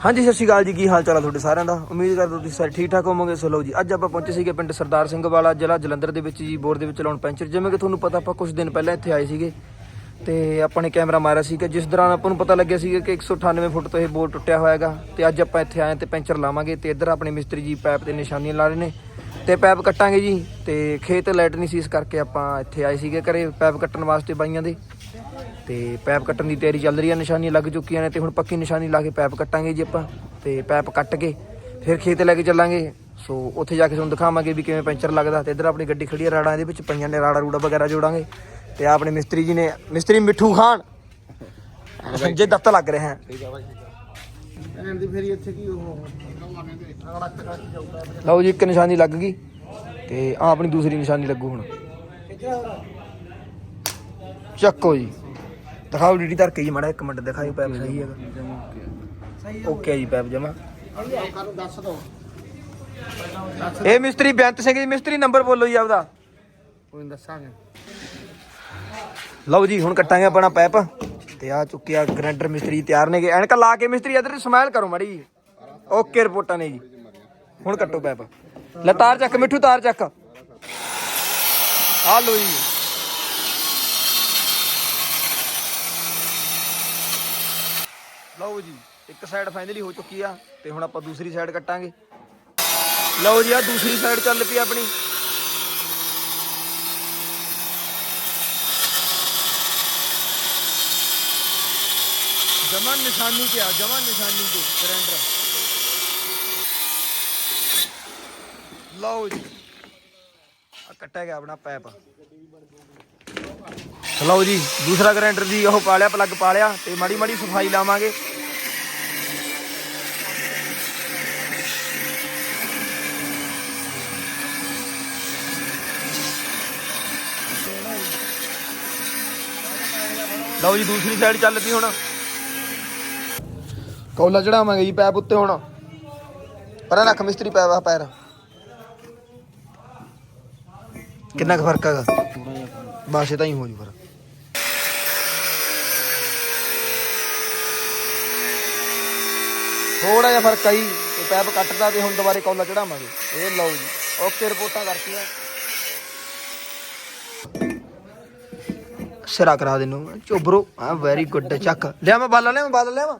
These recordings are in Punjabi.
ਹਾਂਜੀ, ਸਤਿ ਸ਼੍ਰੀ ਅਕਾਲ ਜੀ। ਕੀ ਹਾਲ ਚਾਲ ਆ ਤੁਹਾਡੇ ਸਾਰਿਆਂ ਦਾ? ਉਮੀਦ ਕਰਦਾ ਤੁਸੀਂ ਸਾਰੇ ਠੀਕ ਠਾਕ ਹੋਵੋਗੇ। ਸੋ ਲਓ ਜੀ, ਅੱਜ ਆਪਾਂ ਪਹੁੰਚੇ ਸੀਗੇ ਪਿੰਡ ਸਰਦਾਰ ਸਿੰਘ ਵਾਲਾ ਜ਼ਿਲ੍ਹਾ ਜਲੰਧਰ ਦੇ ਵਿੱਚ ਜੀ, ਬੋਰ ਦੇ ਵਿੱਚ ਲਾਉਣ ਪੈਂਚਰ। ਜਿਵੇਂ ਕਿ ਤੁਹਾਨੂੰ ਪਤਾ, ਆਪਾਂ ਕੁਝ ਦਿਨ ਪਹਿਲਾਂ ਇੱਥੇ ਆਏ ਸੀਗੇ। ਤੇ ਆਪਾਂ ਨੇ ਕੈਮਰਾ ਮਾਰਿਆ ਸੀਗਾ ਜਿਸ ਦੌਰਾਨ ਆਪਾਂ ਨੂੰ ਪਤਾ ਲੱਗਿਆ ਸੀਗਾ ਕਿ 198 ਫੁੱਟ ਤੋਂ ਇਹ ਬੋਰ ਟੁੱਟਿਆ ਹੋਇਆ ਹੈਗਾ। ਤੇ ਅੱਜ ਆਪਾਂ ਇੱਥੇ ਆਏ ਤੇ ਪੈਂਚਰ ਲਾਵਾਂਗੇ ਤੇ ਇੱਧਰ ਆਪਣੇ ਮਿਸਤਰੀ ਜੀ ਪੈਪ ਤੇ ਨਿਸ਼ਾਨੀਆਂ ਲਾ ਰਹੇ ਨੇ। ਤੇ ਪੈਪ ਕੱਟਾਂਗੇ ਜੀ, ਤੇ ਖੇਤ ਲਾਈਟ ਨਹੀਂ ਸੀ, ਇਸ ਕਰਕੇ ਆਪਾਂ ਇੱਥੇ ਆਏ ਸੀਗੇ ਘਰੇ ਪੈਪ ਕੱਟਣ ਵਾਸਤੇ ਬਾਈਆਂ ਦੇ। ਤੇ ਪੈਪ ਕੱਟਣ ਦੀ ਤਿਆਰੀ ਚੱਲ ਰਹੀ ਹੈ ਨਿਸ਼ਾਨੀਆਂ ਲੱਗ ਚੁੱਕੀਆਂ ਨੇ ਤੇ ਹੁਣ ਪੱਕੀ ਨਿਸ਼ਾਨੀ ਲਾ ਕੇ ਪੈਪ ਕੱਟਾਂਗੇ ਜੀ ਆਪਾਂ ਤੇ ਪੈਪ ਕੱਟ ਕੇ ਫਿਰ ਖੇਤ ਲੈ ਕੇ ਚੱਲਾਂਗੇ। ਸੋ ਉੱਥੇ ਜਾ ਕੇ ਤੁਹਾਨੂੰ ਦਿਖਾਵਾਂਗੇ ਵੀ ਕਿਵੇਂ ਪੈਂਚਰ ਲੱਗਦਾ ਤੇ ਇੱਧਰ ਆਪਣੀ ਗੱਡੀ ਖੜੀ ਹੈ ਰਾੜਾਂ ਦੇ ਵਿੱਚ ਪਈਆਂ ਨੇ ਰਾੜਾ ਰੂੜਾ ਵਗੈਰਾ ਜੋੜਾਂਗੇ ਤੇ ਆਪਣੇ ਮਿਸਤਰੀ ਜੀ ਨੇ ਮਿਸਤਰੀ ਮਿੱਠੂ ਖਾਨ ਜੇ ਦੱਤ ਲੱਗ ਰਿਹਾ ਹੈ। ਐਂ ਦੀ ਫੇਰੀ ਇੱਥੇ ਕੀ ਉਹ? ਅੜਕ ਅੜਕ ਜਾਊਗਾ ਲਓ ਜੀ ਇੱਕ ਨਿਸ਼ਾਨੀ ਲੱਗ ਗਈ ਤੇ ਆ ਆਪਣੀ ਦੂਸਰੀ ਨਿਸ਼ਾਨੀ ਲੱਗੂ ਹੁਣ। ਚੱਕੋ ਜੀ। ਦਿਖਾਓ ਡੀਡੀ ਧਰ ਕੇ ਜੀ ਮਾੜਾ ਇੱਕ ਮਿੰਟ ਦਿਖਾਈ ਪੈਪ ਸਹੀ ਹੈਗਾ। ਓਕੇ ਜੀ ਪੈਪ ਜਮਾ ਲੋਕਾਂ ਨੂੰ ਦੱਸ ਦੋ ਇਹ ਮਿਸਤਰੀ ਬੇਅੰਤ ਸਿੰਘ ਜੀ ਮਿਸਤਰੀ ਨੰਬਰ ਬੋਲੋ ਜੀ ਆਪਦਾ। ਕੋਈ ਦੱਸਾਂਗੇ। ਲਓ ਜੀ ਹੁਣ ਕੱਟਾਂਗੇ ਆਪਣਾ ਪੈਪ ਤੇ ਆ ਚੁੱਕਿਆ ਗ੍ਰੈਂਡਰ ਮਿਸਤਰੀ ਤਿਆਰ ਨੇਗੇ। ਐਨਕ ਲਾ ਕੇ ਮਿਸਤਰੀ ਇਧਰ ਸਮਾਈਲ ਕਰੋ ਮਾੜੀ ਜੀ। ਓਕੇ ਰਿਪੋਰਟਾਂ ਨੇ ਜੀ। ਹੁਣ ਕੱਟੋ ਪੈਪ। ਲੈ ਤਾਰ ਚੱਕ ਮਿੱਠੂ ਤਾਰ ਚੱਕ। ਆ ਲੋ ਜੀ। ਲਓ ਜੀ, ਇੱਕ ਸਾਈਡ ਫਾਈਨਲੀ ਹੋ ਚੁੱਕੀ ਆ ਤੇ ਹੁਣ ਆਪਾਂ ਦੂਸਰੀ ਸਾਈਡ ਕੱਟਾਂਗੇ। ਲਓ ਜੀ ਆ ਦੂਸਰੀ ਸਾਈਡ ਚੱਲ ਪਈ ਆਪਣੀ। ਜਮਨ ਨਿਸ਼ਾਨੀ ਤੇ ਆ ਜਮਨ ਨਿਸ਼ਾਨੀ ਤੇ, ਗ੍ਰੈਂਡਰ। ਲਓ ਜੀ ਆ ਕੱਟਿਆ ਗਿਆ ਆਪਣਾ ਪੈਪ। ਲਓ ਜੀ, ਦੂਸਰਾ ਗ੍ਰੈਂਡਰ ਦੀ ਉਹ ਪਾ ਲਿਆ ਪਲੱਗ ਪਾ ਲਿਆ ਤੇ ਮਾੜੀ ਮਾੜੀ ਸਫ਼ਾਈ ਲਾਵਾਂਗੇ। ਲਓ ਜੀ, ਦੂਸਰੀ ਸਾਈਡ ਚੱਲ ਪਈ ਹੁਣ। ਕੌਲਾ ਚੜਾਵਾਂਗੇ ਜੀ ਪੈਪ ਉੱਤੇ ਹੁਣ। ਪਰਾਂ ਰੱਖ ਮਿਸਤਰੀ ਪੈਪ ਆ ਪੈਰ। ਕਿੰਨਾ ਕੁ ਫ਼ਰਕ ਹੈਗਾ? ਬਸ ਇਹ ਤਾਂ ਹੀ ਹੋ ਜੂ ਫਿਰ। ਥੋੜਾ ਜਿਹਾ ਫ਼ਰਕ ਆਈ ਤੇ ਪੈਪ ਕੱਟਦਾ ਤੇ ਹੁਣ ਦੁਬਾਰੇ ਕੌਲਾ ਚੜਾਵਾਂਗੇ ਇਹ ਲਓ ਜੀ, ਓਕੇ ਰਿਪੋਰਟਾਂ ਕਰਤੀਆਂ। ਸਿਰਾ ਕਰਾ ਦੇਨੂੰ ਚੋਬਰੋ ਆ ਵੈਰੀ ਗੁੱਡ ਚੱਕ। ਲਿਆ ਮੈਂ ਬਾਲਾ ਲਿਆ ਮੈਂ ਬਾਦਲ ਲਿਆ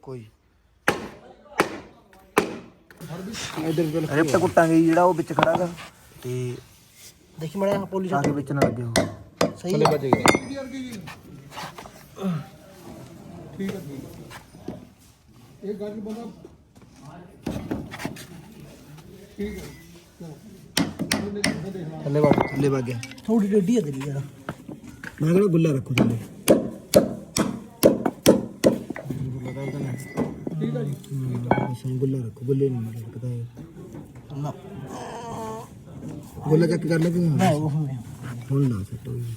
ਚੱਕੋ ਜੀ ਇਧਰ ਰਿਪਟ ਕੁੱਟਾਂਗੇ ਜੀ ਜਿਹੜਾ ਉਹ ਵਿੱਚ ਖੜਾ ਗਾ। ਤੇ ਦੇਖੀ ਮੜਿਆ ਪੋਲਿਸ ਆ ਕੇ ਵਿੱਚ ਨਾ ਲੱਗੇ ਹੋ ਸਹੀ ਹੈ ਠੀਕ ਹੈ ਠੀਕ ਹੈ ਇਹ ਗੱਲ ਬੰਦਾ ਠੀਕ ਹੈ ਥੱਲੇ ਵਗ ਥੱਲੇ ਵਗ ਗਿਆ ਥੋੜੀ ਡੱਡੀ ਹੈ ਤੇਰੀ ਯਾਰ ਮੈਂ ਕਿਹੜਾ ਗੁੱਲਾ ਰੱਖੂ ਥੱਲੇ। ਸਹੀ ਗੁੱਲਾ ਰੱਖੋ ਗੁੱਲੇ ਹੈ ਨਾ ਚੱਕ ਕਰ ਲੈ ਕਿ ਨਾ ਹੁਣ ਨਾ ਸੱਟੋ ਜੀ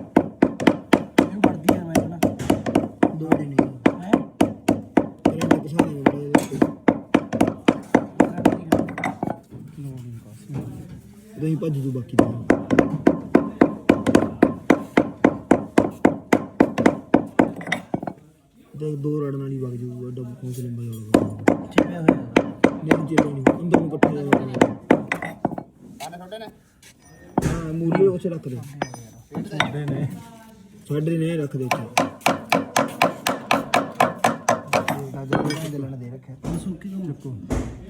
ਇਹ ਵੜਦੀ ਹੈ ਮੈਂ ਨਾ ਦੋ ਦਿਨ ਹੀ ਹੈ ਇਹਨਾਂ ਦੇ ਪਛਾਣ ਨਹੀਂ ਬੜੇ ਰਹੀ ਭੱਜ ਜੂ ਬਾਕੀ ਦੋ ਰੜਨ ਵਾਲੀ ਵਗ ਜੂ ਐਡਾ ਪਹੁੰਚ ਲੰਬਾ ਜਾਊਗਾ ਚਿਪਿਆ ਹੋਇਆ ਨਹੀਂ ਚੇਤਾ ਨਹੀਂ ਅੰਦਰ ਨੂੰ ਇਕੱਠੇ ਜਾਊਗਾ ਆਨੇ ਛੋਟੇ ਨੇ ਹਾਂ ਮੂਲੇ ਉਸ ਰੱਖ ਦੇ ਸਾਡੇ ਨੇ ਸਾਡੇ ਨੇ ਰੱਖ ਦੇ ਉੱਥੇ ਦਾਦਾ ਦੇ ਦੇ ਲੈਣਾ ਦੇ ਰੱਖਿਆ ਉਹ ਸੁੱਕੀ ਨੂੰ ਰੱਖੋ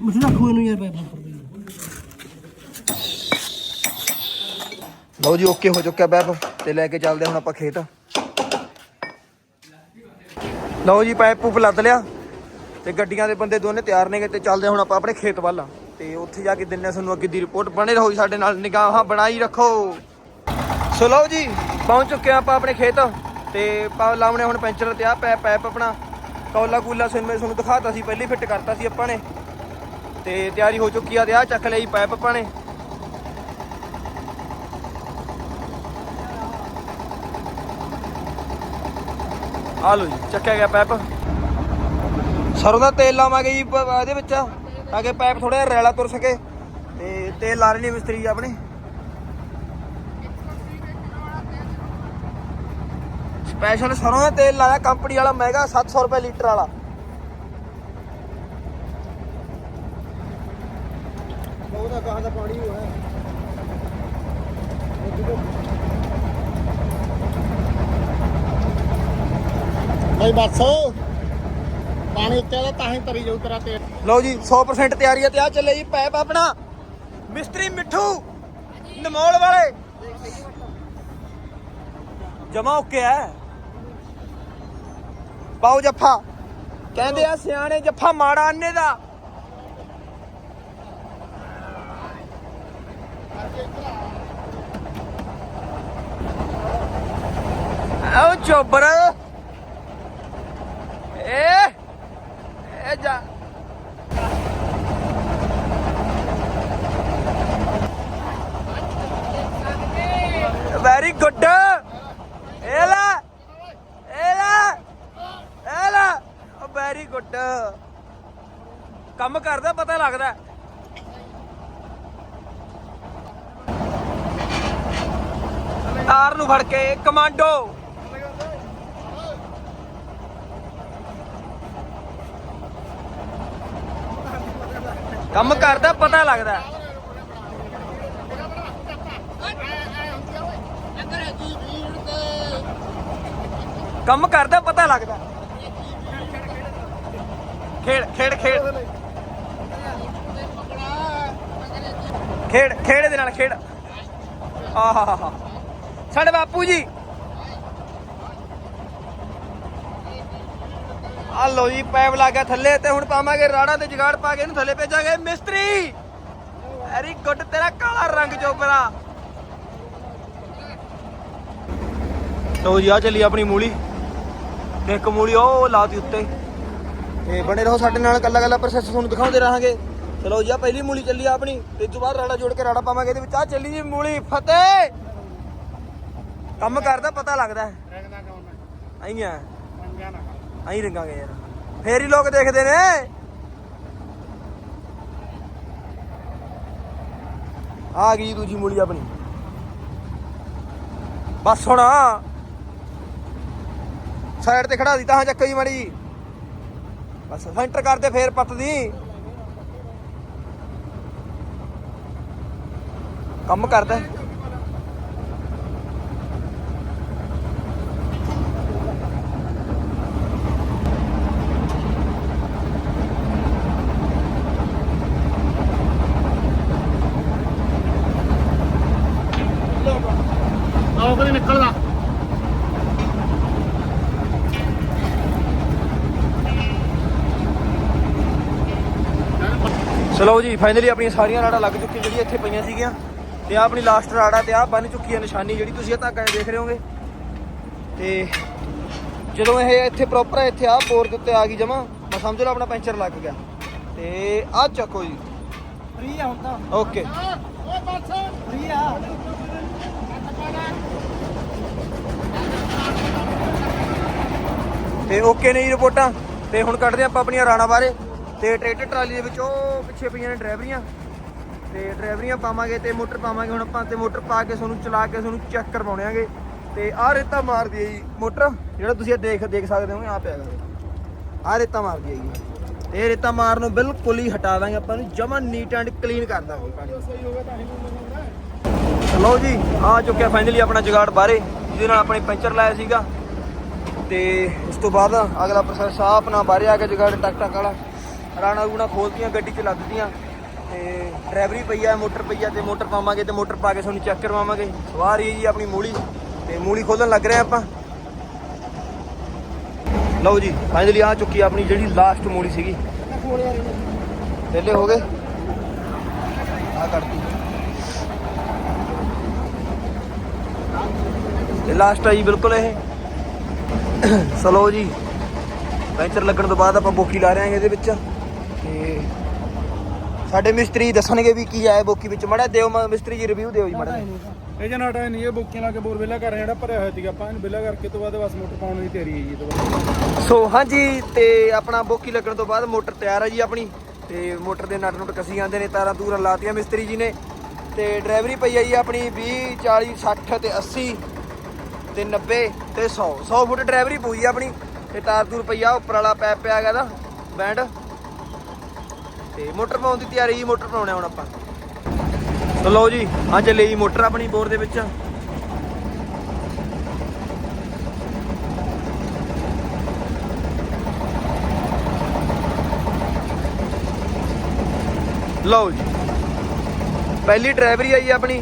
ਮੁਝੇ ਰੱਖੋ ਇਹਨੂੰ ਯਾਰ ਪੈਪ ਉੱਪਰ ਦੇ ਲਓ ਜੀ ਓਕੇ ਹੋ ਚੁੱਕਿਆ ਪੈਪ ਤੇ ਲੈ ਕੇ ਚੱਲਦੇ ਹੁਣ ਆਪਾਂ ਖੇਤ। ਲਓ ਜੀ ਪੈਪ ਪੂਪ ਲੱਦ ਲਿਆ। ਤੇ ਗੱਡੀਆਂ ਦੇ ਬੰਦੇ ਦੋਨੇ ਤਿਆਰ ਨੇਗੇ ਤੇ ਚੱਲਦੇ ਹੁਣ ਆਪਾਂ ਆਪਣੇ ਖੇਤ ਵੱਲ। ਤੇ ਉੱਥੇ ਜਾ ਕੇ ਦਿੰਨੇ ਆ ਤੁਹਾਨੂੰ ਅੱਗੇ ਦੀ ਰਿਪੋਰਟ ਬਣੇ ਰਹੋ ਜੀ ਸਾਡੇ ਨਾਲ, ਨਿਗਾਹਾਂ ਬਣਾਈ ਰੱਖੋ। ਸੋ ਲਓ ਜੀ, ਪਹੁੰਚ ਚੁੱਕੇ ਆ ਆਪਾਂ ਆਪਣੇ ਖੇਤ। ਤੇ ਪਾ ਲਾਉਣੇ ਹੁਣ ਪੈਂਚਰ ਤੇ ਆ ਪੈਪ ਪੈਪ ਆਪਣਾ। ਕੌਲਾ ਕੂਲਾ ਸਿਨ ਮੈਂ ਤੁਹਾਨੂੰ ਦਿਖਾਤਾ ਸੀ, ਪਹਿਲੇ ਫਿੱਟ ਕਰਤਾ ਸੀ ਆਪਾਂ ਨੇ। ਤੇ ਤਿਆਰੀ ਹੋ ਚੁੱਕੀ ਆ ਤੇ ਆ ਚੱਕ ਲਈ ਪਾਈਪ ਆਪਾਂ ਨੇ। ਆ ਲੋ ਜੀ, ਚੱਕਿਆ ਗਿਆ ਪਾਈਪ ਸਰੋਂ ਦਾ ਤੇਲ ਲਾਵਾਂਗੇ ਜੀ ਪ- ਇਹਦੇ ਵਿੱਚ, ਤਾਂ ਕਿ ਪਾਈਪ ਥੋੜਾ ਰੈਲਾ ਤੁਰ ਸਕੇ। ਤੇ ਤੇਲ ਲਾ ਰਹੇ ਨੇ ਮਿਸਤਰੀ ਆਪਣੇ। ਸਪੈਸ਼ਲ ਸਰੋਂ ਦਾ ਤੇਲ ਲਾਇਆ ਕੰਪਨੀ ਵਾਲਾ ਮਹਿੰਗਾ 700 ਰੁਪਏ ਲੀਟਰ ਵਾਲਾ। ਉਹਦਾ ਕਹਾਂ ਦਾ ਪਾਣੀ ਹੋਇਆ। ਭਾਈ ਬਸ। ਪਾਣੀ ਉੱਤੇ ਦਾ ਤਾਂ ਹੀ ਤਰੀ ਜਾਊ ਤੇਰਾ ਤੇਲ। ਲਓ ਜੀ 100% ਤਿਆਰੀ ਹੈ ਤੇ ਆ ਚੱਲੇ ਜੀ ਪੈਪ ਆਪਣਾ। ਮਿਸਤਰੀ ਮਿੱਠੂ, ਨਮੋਲ ਵਾਲੇ। ਜਮਾ ਓਕੇ ਹੈ ਪਾਓ ਜੱਫਾ। ਕਹਿੰਦੇ ਆ ਸਿਆਣੇ ਜੱਫਾ ਮਾੜਾ ਅੰਨੇ ਦਾ। ਆਓ ਚੋਬਰ। ਏ ਏ ਜਾ। ਵੈਰੀ ਗੁੱਡ ਇਹ ਲੈ ਇਹ ਲੈ ਇਹ ਲੈ ਵੈਰੀ ਗੁੱਡ ਕੰਮ ਕਰਦਾ, ਪਤਾ ਲੱਗਦਾ। ਤਾਰ ਨੂੰ ਫੜ ਕੇ, ਕਮਾਂਡੋ। ਕੰਮ ਕਰਦਾ, ਪਤਾ ਲੱਗਦਾ। ਕੰਮ ਕਰਦਾ, ਪਤਾ ਲੱਗਦਾ। ਖੇਡ ਖੇਡ ਖੇਡ। ਖੇਡ ਖੇਡ ਦੇ ਨਾਲ ਖੇਡ। ਆਹਾਹਾ ਸਾਡੇ ਬਾਪੂ ਜੀ। ਆ ਲੋ ਜੀ ਪੈਪ ਲਾ ਗਿਆ ਥੱਲੇ ਤੇ ਹੁਣ ਪਾਵਾਂਗੇ ਰਾੜਾ ਤੇ ਜਗਾੜ ਪਾ ਕੇ ਇਹਨੂੰ ਥੱਲੇ ਭੇਜਾਂਗੇ। ਮਿਸਤਰੀ ਵੈਰੀ ਗੁੱਡ ਤੇਰਾ ਕਾਲਾ ਰੰਗ ਚੋਪਰਾ ਲੋ ਜੀ ਆ ਚੱਲੀ ਆਪਣੀ ਮੂਲੀ। ਤੇ ਇੱਕ ਮੂਲੀ ਉਹ ਲਾਤੀ ਉੱਤੇ। ਤੇ ਬਣੇ ਰਹੋ ਸਾਡੇ ਨਾਲ ਕੱਲਾ ਕੱਲਾ ਪ੍ਰੋਸੈਸ ਤੁਹਾਨੂੰ ਦਿਖਾਉਂਦੇ ਰਹਾਂਗੇ। ਚਲੋ ਜੀ ਆ ਪਹਿਲੀ ਮੂਲੀ ਚੱਲੀ ਆ ਆਪਣੀ ਤੇ ਤੋਂ ਬਾਅਦ ਰਾੜਾ ਜੋੜ ਕੇ ਰਾੜਾ ਪਾਵਾਂਗੇ ਇਹਦੇ ਵਿੱਚ ਆ ਚੱਲੀ ਜੀ ਮੂਲੀ ਫਤਿਹ! ਕੰਮ ਕਰਦਾ ਪਤਾ ਲੱਗਦਾ। ਹੈ। ਆਈਆਂ। ਆਈ ਰੰਗਾਂਗੇ ਯਾਰ। ਫੇਰ ਹੀ ਲੋਕ ਦੇਖਦੇ ਨੇ। ਆ ਗਈ ਦੂਜੀ ਮੂਲੀ ਆਪਣੀ। ਬਸ ਹੁਣ। ਸਾਈਡ ਤੇ ਖੜਾ ਦੀ ਤਾਂ ਚੱਕੋ ਜੀ ਮਾੜੀ ਜੀ। ਬਸ ਸੈਂਟਰ ਕਰਦੇ ਫੇਰ ਪੱਤਦੀ ਕੰਮ ਕਰਦਾ ਹੈ। ਆਓ ਕਦੇ ਨਿਕਲਦਾ ਚਲੋ ਜੀ ਫਾਈਨਲੀ ਆਪਣੀਆਂ ਸਾਰੀਆਂ ਰਾੜਾਂ ਲੱਗ ਚੁੱਕੀਆਂ ਜਿਹੜੀਆਂ ਇੱਥੇ ਪਈਆਂ ਸੀਗੀਆਂ ਤੇ ਆਹ ਆਪਣੀ ਲਾਸਟ ਰਾੜਾ ਤੇ ਆਹ ਬਣ ਚੁੱਕੀ ਹੈ ਨਿਸ਼ਾਨੀ ਜਿਹੜੀ ਤੁਸੀਂ ਇਹ ਧਾਗਾ ਦੇਖ ਰਹੇ ਹੋਗੇ। ਤੇ ਜਦੋਂ ਇਹ ਇੱਥੇ ਪ੍ਰੋਪਰ ਇੱਥੇ ਆਹ ਬੋਰ ਦੇ ਉੱਤੇ ਆ ਗਈ ਜਮਾ ਮੈਂ ਸਮਝ ਲਓ ਆਪਣਾ ਪੈਂਚਰ ਲੱਗ ਗਿਆ। ਤੇ ਆਹ ਚੱਕੋ ਜੀ। ਫ੍ਰੀ ਆ ਹੁਣ ਤਾਂ। ਓਕੇ ਓਏ ਬਸ ਫ੍ਰੀ ਆ ਤੇ ਓਕੇ ਨੇ ਜੀ ਰਿਪੋਰਟਾਂ। ਤੇ ਹੁਣ ਕੱਢਦੇ ਆਪਾਂ ਆਪਣੀਆਂ ਰਾਣਾ ਬਾਰੇ। ਤੇ ਟਰੈਕਟਰ ਟਰਾਲੀ ਦੇ ਵਿੱਚ ਉਹ ਪਿੱਛੇ ਪਈਆਂ ਨੇ ਡਰਾਈਵਰੀਆਂ। ਤੇ ਡਰਾਈਵਰੀਆਂ ਪਾਵਾਂਗੇ ਤੇ ਮੋਟਰ ਪਾਵਾਂਗੇ ਹੁਣ ਆਪਾਂ ਤੇ ਮੋਟਰ ਪਾ ਕੇ ਤੁਹਾਨੂੰ ਚਲਾ ਕੇ ਤੁਹਾਨੂੰ ਚੈੱਕ ਕਰਵਾਉਣੇ ਆਂਗੇ। ਤੇ ਆਹ ਰੇਤਾ ਮਾਰਦੀ ਹੈ ਜੀ, ਮੋਟਰ, ਜਿਹੜਾ ਤੁਸੀਂ ਇਹ ਦੇਖ ਦੇਖ ਸਕਦੇ ਹੋ ਆਹ ਪਿਆ ਗਾ ਆਹ ਰੇਤਾ ਮਾਰਦੀ ਹੈ ਜੀ। ਤੇ ਇਹ ਰੇਤਾ ਮਾਰਨ ਨੂੰ ਬਿਲਕੁਲ ਹੀ ਹਟਾ ਦਾਂਗੇ ਆਪਾਂ ਨੂੰ, ਜਮਾ ਨੀਟ ਐਂਡ ਕਲੀਨ ਕਰ ਦਾਂਗੇ ਲਓ ਜੀ, ਆ ਚੁੱਕਿਆ ਫਾਈਨਲੀ ਆਪਣਾ ਜੁਗਾੜ ਬਾਹਰੇ ਜਿਹਦੇ ਨਾਲ ਆਪਣੇ ਪੈਂਚਰ ਲਾਇਆ ਸੀਗਾ। ਤੇ ਉਸ ਤੋਂ ਬਾਅਦ ਅਗਲਾ ਪ੍ਰੋਸੈਸ ਆ ਆਪਣਾ ਬਾਹਰੇ ਆ ਕੇ ਜੁਗਾੜ ਟਕ ਟਕ ਵਾਲਾ ਰਾਣਾ ਰੂਣਾ ਖੋਲਤੀਆਂ, ਗੱਡੀ 'ਚ ਲੱਦਤੀਆਂ ਤੇ ਡਰਾਈਵਰੀ ਪਈ ਆ, ਮੋਟਰ ਪਈ ਆ ਤੇ ਮੋਟਰ ਪਾਵਾਂਗੇ ਤੇ ਮੋਟਰ ਪਾ ਕੇ ਤੁਹਾਨੂੰ ਚੈੱਕ ਕਰਵਾਵਾਂਗੇ। ਸਵਾਰੀ ਜੀ ਆਪਣੀ ਮੂਲੀ ਤੇ ਮੂਲੀ ਖੋਲਣ ਲੱਗ ਰਹੇ ਆਪਾਂ। ਲਓ ਜੀ ਫਾਈਨਲੀ ਆ ਚੁੱਕੀ ਆਪਣੀ ਜਿਹੜੀ ਲਾਸਟ ਮੂਲੀ ਸੀਗੀ। ਵਿਹਲੇ ਹੋ ਗਏ? ਆ ਕੱਢਤੀ ਤੇ ਲਾਸਟ ਆ ਜੀ ਬਿਲਕੁਲ ਇਹ। ਸਲੋ ਜੀ, ਪੈਂਚਰ ਲੱਗਣ ਤੋਂ ਬਾਅਦ ਆਪਾਂ ਬੋਕੀ ਲਾ ਰਹੇ ਹਾਂ ਇਹਦੇ ਵਿੱਚ। ਤੇ ਸਾਡੇ ਮਿਸਤਰੀ ਦੱਸਣਗੇ ਵੀ ਕੀ ਆਇਆ ਬੋਕੀ ਵਿੱਚ। ਮੜਾ ਦਿਓ ਮ- ਮਿਸਤਰੀ ਜੀ ਰਿਵਿਊ ਦਿਓ ਜੀ ਮੜਾ ਇਹ ਜਨਾਟਾ ਨਹੀਂ ਇਹ ਬੁੱਕੀਆਂ ਲਾ ਕੇ ਬੋਰ ਵਿਲਾ ਕਰ ਰਿਹਾ ਜਿਹੜਾ ਭਰਿਆ ਹੋਇਆ ਸੀਗਾ। ਆਪਾਂ ਇਹਨੂੰ ਵਿਲਾ ਕਰਕੇ ਤੋਂ ਬਾਅਦ ਬਸ ਮੋਟਰ ਪਾਉਣ ਦੀ ਤਿਆਰੀ ਹੈ ਜੀ ਇਹ ਤੋਂ ਬਾਅਦ। ਸੋ ਹਾਂਜੀ ਤੇ ਆਪਣਾ ਬੋਕੀ ਲੱਗਣ ਤੋਂ ਬਾਅਦ ਮੋਟਰ ਤਿਆਰ ਹੈ ਜੀ ਆਪਣੀ। ਤੇ ਮੋਟਰ ਦੇ ਨਟ ਨੁਟ ਕਸੀ ਜਾਂਦੇ ਨੇ ਤਾਰਾਂ ਤੂਰਾਂ ਲਾਤੀਆਂ ਮਿਸਤਰੀ ਜੀ ਨੇ। ਤੇ ਡਰਾਈਵਰੀ ਪਈ ਹੈ ਜੀ ਆਪਣੀ 20 40 60 ਤੇ 80 ਤੇ 90 ਤੇ 100 100 ਫੁੱਟ ਡਰਾਈਵਰੀ ਪੂਈ ਆ ਆਪਣੀ। ਤੇ ਤਾਰ ਤੂਰ ਪਈ ਆ ਉੱਪਰ ਵਾਲਾ ਪੈਪ ਪਿਆ ਹੈਗਾ ਦਾ ਬੈਂਡ। ਤੇ ਮੋਟਰ ਪਾਉਣ ਦੀ ਤਿਆਰੀ ਜੀ, ਮੋਟਰ ਪਾਉਣਾ ਹੁਣ ਆਪਾਂ। ਸੋ ਲਓ ਜੀ ਆ ਚੱਲੇ ਜੀ ਮੋਟਰ ਆਪਣੀ ਬੋਰ ਦੇ ਵਿੱਚ। ਲਓ ਜੀ, ਪਹਿਲੀ ਡਰਾਈਵਰੀ ਆਈ ਆਪਣੀ।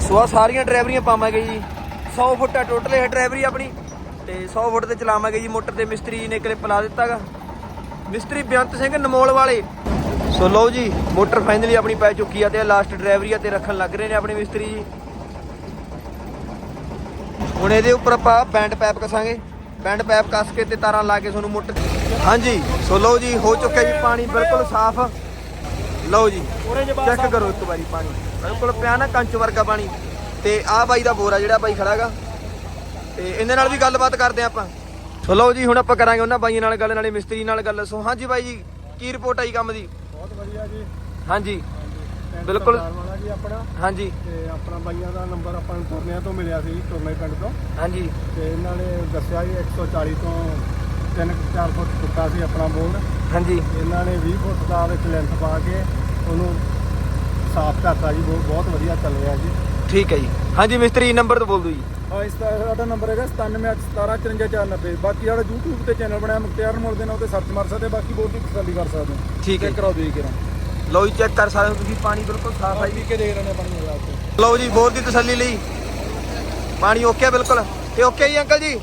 ਸੋ ਆਹ ਸਾਰੀਆਂ ਡਰਾਈਵਰੀਆਂ ਪਾਵਾਂਗੇ ਜੀ। 100 ਫੁੱਟ ਆ ਟੋਟਲ ਇਹ ਡਰਾਈਵਰੀ ਆਪਣੀ। ਤੇ 100 ਫੁੱਟ ਤੇ ਚਲਾਵਾਂਗੇ ਜੀ, ਮੋਟਰ ਤੇ ਮਿਸਤਰੀ ਜੀ ਨੇ ਕਲਿੱਪ ਲਾ ਦਿੱਤਾਗਾ। ਮਿਸਤਰੀ ਬੇਅੰਤ ਸਿੰਘ ਨਮੋਲ ਵਾਲੇ। ਸੋ ਲਓ ਜੀ, ਮੋਟਰ ਫਾਈਨਲੀ ਆਪਣੀ ਪੈ ਚੁੱਕੀ ਆ ਤੇ ਲਾਸਟ ਡਰਾਈਵਰੀ ਆ ਤੇ ਰੱਖਣ ਲੱਗ ਰਹੇ ਨੇ ਆਪਣੇ ਮਿਸਤਰੀ ਜੀ। ਹੁਣ ਇਹਦੇ ਉੱਪਰ ਆਪਾਂ ਬੈਂਡ ਪੈਪ ਕਸਾਂਗੇ। ਬੈਂਡ ਪੈਪ ਕੱਸ ਕੇ ਤੇ ਤਾਰਾਂ ਲਾ ਕੇ ਤੁਹਾਨੂੰ ਮੋਟਰ ਹਾਂਜੀ, ਸੋ ਲਓ ਜੀ, ਹੋ ਚੁੱਕਿਆ ਜੀ ਪਾਣੀ ਬਿਲਕੁਲ ਸਾਫ਼। ਲਓ ਜੀ ਚੈੱਕ ਕਰੋ ਇੱਕ ਵਾਰੀ ਪਾਣੀ। ਬਿਲਕੁਲ ਪਿਆ ਨਾ ਕੰਚ ਵਰਗਾ ਪਾਣੀ। ਤੇ ਆਹ ਬਾਈ ਦਾ ਬੋਰਾ ਜਿਹੜਾ ਬਾਈ ਖੜਾਗਾ। ਤੇ ਇਹਦੇ ਨਾਲ ਵੀ ਗੱਲਬਾਤ ਕਰਦੇ ਹਾਂ ਆਪਾਂ। ਸੋ ਲਓ ਜੀ ਹੁਣ ਆਪਾਂ ਕਰਾਂਗੇ ਉਹਨਾਂ ਬਾਈਆਂ ਨਾਲ ਗੱਲ ਨਾਲੇ ਮਿਸਤਰੀ ਨਾਲ ਗੱਲ। ਸੋ ਹਾਂਜੀ ਬਾਈ ਜੀ ਕੀ ਰਿਪੋਰਟ ਆਈ ਕੰਮ ਦੀ? ਬਹੁਤ ਵਧੀਆ ਜੀ। ਹਾਂਜੀ। ਬਿਲਕੁਲ। ਸਰਦਾਰ ਵਾਲਾ ਜੀ ਆਪਣਾ। ਹਾਂਜੀ। ਤੇ ਆਪਣਾ ਬਾਈਆਂ ਦਾ ਨੰਬਰ ਆਪਾਂ ਨੂੰ ਤੁਰਨਿਆਂ ਤੋਂ ਮਿਲਿਆ ਸੀ ਤੁਰਨੇ ਪਿੰਡ ਤੋਂ। ਹਾਂਜੀ। ਤੇ ਇਹਨਾਂ ਨੇ ਦੱਸਿਆ ਜੀ 140 ਤੋਂ 3-4 ਫੁੱਟ ਟੁੱਟਾ ਸੀ ਆਪਣਾ ਬੋਰ ਹਾਂਜੀ। ਇਹਨਾਂ ਨੇ 20 ਫੁੱਟ ਦਾ ਵਿੱਚ ਲੈਂਥ ਪਾ ਕੇ ਉਹਨੂੰ ਸਾਫ਼ ਕਰਤਾ ਜੀ ਬਹੁਤ ਵਧੀਆ ਚੱਲ ਰਿਹਾ ਜੀ। ਠੀਕ ਹੈ ਜੀ। ਹਾਂਜੀ ਮਿਸਤਰੀ ਨੰਬਰ ਤੋਂ ਬੋਲ ਦਿਓ ਜੀ। ਹਾਂ ਇਸ ਦਾ ਸਾਡਾ ਨੰਬਰ ਹੈਗਾ 9781175490 ਬਾਕੀ ਸਾਡਾ YouTube ਤੇ ਚੈਨਲ ਬਣਾਇਆ ਮੁਖਤਿਆਰ ਮੋੜ ਦੇ ਨਾਲ ਤੇ ਸਰਚ ਮਾਰ ਸਕਦੇ ਬਾਕੀ ਬਹੁਤ ਹੀ ਤਸੱਲੀ ਕਰ ਸਕਦੇ ਹੋ ਠੀਕ ਹੈ ਚੈੱਕ ਕਰਾਓ ਜੀ ਕਿਰਾਂ ਲਓ ਜੀ ਚੈੱਕ ਕਰ ਸਕਦੇ ਹੋ ਤੁਸੀਂ ਪਾਣੀ ਬਿਲਕੁਲ ਸਾਫ਼ ਹੈ ਜੀ। ਪੀ ਕੇ ਦੇਖ ਰਹੇ ਨੇ ਪਾਣੀ ਆਪਕੋ ਲਓ ਜੀ ਬੋਰ ਦੀ ਤਸੱਲੀ ਲਈ। ਪਾਣੀ ਓਕੇ ਬਿਲਕੁਲ। ਤੇ ਓਕੇ ਜੀ ਅੰਕਲ ਜੀ?